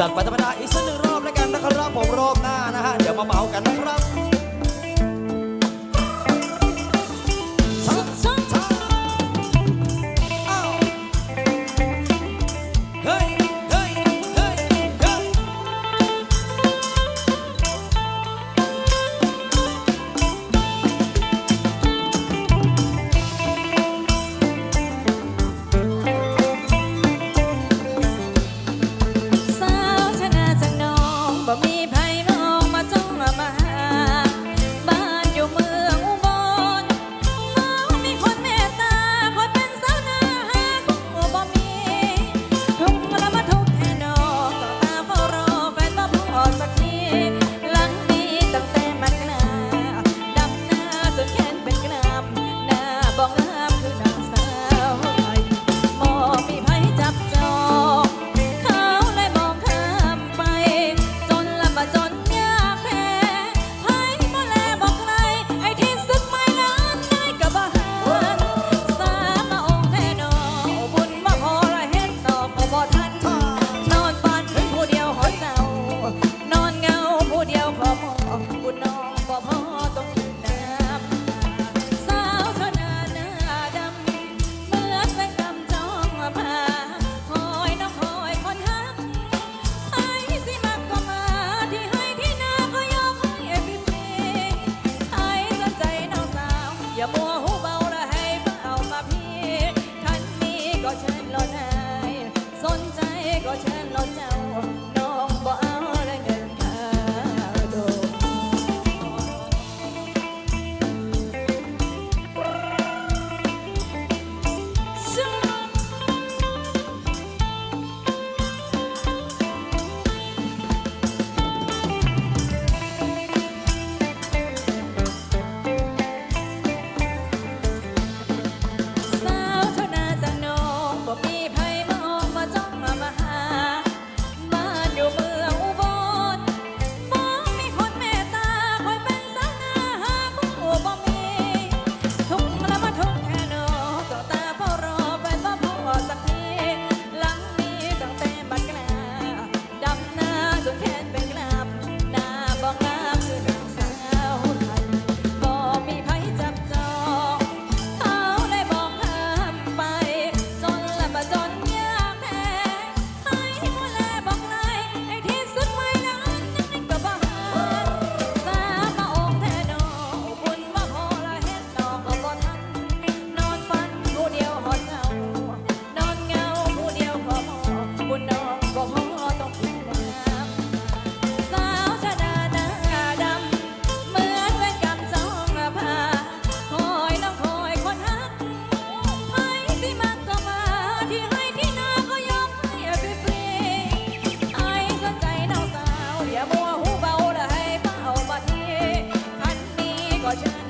จัดไปธรรมดาอีกสักหนึ่งรอบแล้วกันนะครับผมรอบหน้านะฮะเดี๋ยวมาเมากัน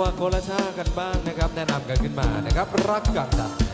ว่าคนละชากันบ้างนะครับ แนะนำกันขึ้นมานะครับ รักกันนะ